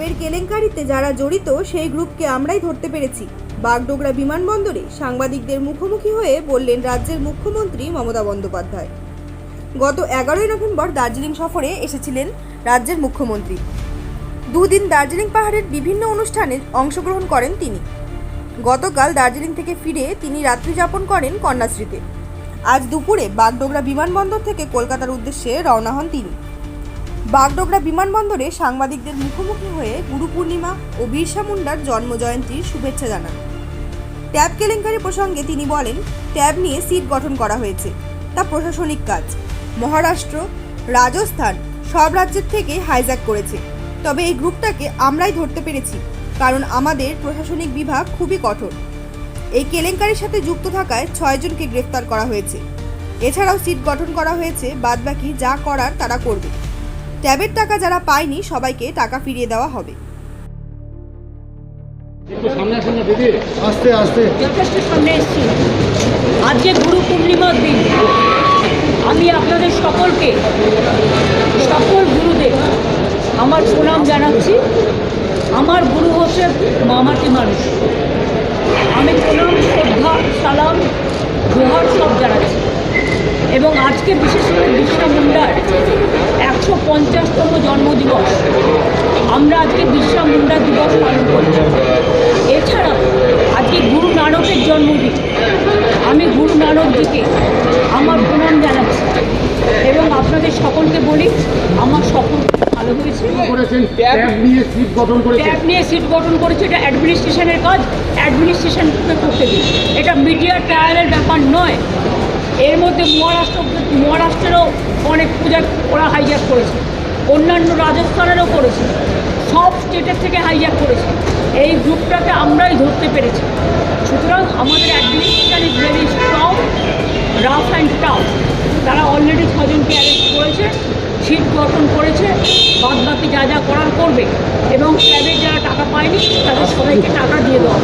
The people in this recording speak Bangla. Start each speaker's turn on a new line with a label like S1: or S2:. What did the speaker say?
S1: ট্যাবের কেলেঙ্কারিতে যারা জড়িত, সেই গ্রুপকে আমরাই ধরতে পেরেছি। বাগডোগরা বিমানবন্দরে সাংবাদিকদের মুখোমুখি হয়ে বললেন রাজ্যের মুখ্যমন্ত্রী মমতা বন্দ্যোপাধ্যায়। গত এগারোই নভেম্বর দার্জিলিং সফরে এসেছিলেন রাজ্যের মুখ্যমন্ত্রী। দুদিন দার্জিলিং পাহাড়ের বিভিন্ন অনুষ্ঠানে অংশগ্রহণ করেন তিনি। গতকাল দার্জিলিং থেকে ফিরে তিনি রাত্রি যাপন করেন কন্যাশ্রীতে। আজ দুপুরে বাগডোগরা বিমানবন্দর থেকে কলকাতার উদ্দেশ্যে রওনা হন তিনি। বাগডোগরা বিমানবন্দরে সাংবাদিকদের মুখোমুখি হয়ে গুরু পূর্ণিমা ও বিরসা মুন্ডার জন্মজয়ন্তীর শুভেচ্ছা জানান। ট্যাব কেলেঙ্কারি প্রসঙ্গে তিনি বলেন, ট্যাব নিয়ে সিট গঠন করা হয়েছে। তা প্রশাসনিক কাজ। মহারাষ্ট্র, রাজস্থান সব রাজ্যের থেকে হাইজ্যাক করেছে। তবে এই গ্রুপটাকে আমরাই ধরতে পেরেছি, কারণ আমাদের প্রশাসনিক বিভাগ খুবই কঠোর। এই কেলেঙ্কারির সাথে যুক্ত থাকায় ছয়জনকে গ্রেফতার করা হয়েছে। এছাড়াও সিট গঠন করা হয়েছে, বাদবাকি যা করার তারা করবে। ট্যাবের টাকা যারা পায়নি সবাইকে টাকা ফিরিয়ে দেওয়া হবে।
S2: আস্তে আস্তে।
S3: যথেষ্ট সামনে এসেছি। আজকে গুরু পূর্ণিমার দিন। আমি আপনাদের সকলকে সকল গুরুদেব আমার প্রণাম জানাচ্ছি। আমার গুরু হচ্ছে মামাটি মানুষ। আমি প্রণাম শ্রদ্ধা সালাম জোহার সব জানাচ্ছি। এবং আজকে বিশেষ করে একশো পঞ্চাশতম জন্মদিবস। আমরা আজকে বিরসা মুন্ডা দিবস পালন করছি। এছাড়াও আজকে গুরু নানকের জন্মদিন। আমি গুরু নানকজিকে আমার প্রণাম জানাচ্ছি। এবং আপনাদের সকলকে বলি আমার সকল ভালো হয়েছে।
S4: নিয়ে সিট গঠন করেছেন?
S3: ট্যাব নিয়ে সিট গঠন করেছে। এটা অ্যাডমিনিস্ট্রেশনের কাজ। অ্যাডমিনিস্ট্রেশনকে করতে দিন। এটা মিডিয়া ট্রায়ালের ব্যাপার নয়। এর মধ্যে মহারাষ্ট্র, মহারাষ্ট্রেরও অনেক পূজা ওরা হাইজ্যাক করেছে। অন্যান্য রাজস্থানেরও করেছে। সব স্টেটের থেকে হাইজ্যাক করেছে। এই গ্রুপটাকে আমরাই ধরতে পেরেছি। সুতরাং আমাদের administration is very strong rough and tough তারা অলরেডি ছজনকে অ্যারেস্ট করেছে সিট গঠন করেছে বাদ বাকি যা যা করার করবে। এবং ক্যাবের যারা টাকা পায়নি, তাদের সবাইকে টাকা দিয়ে দেওয়া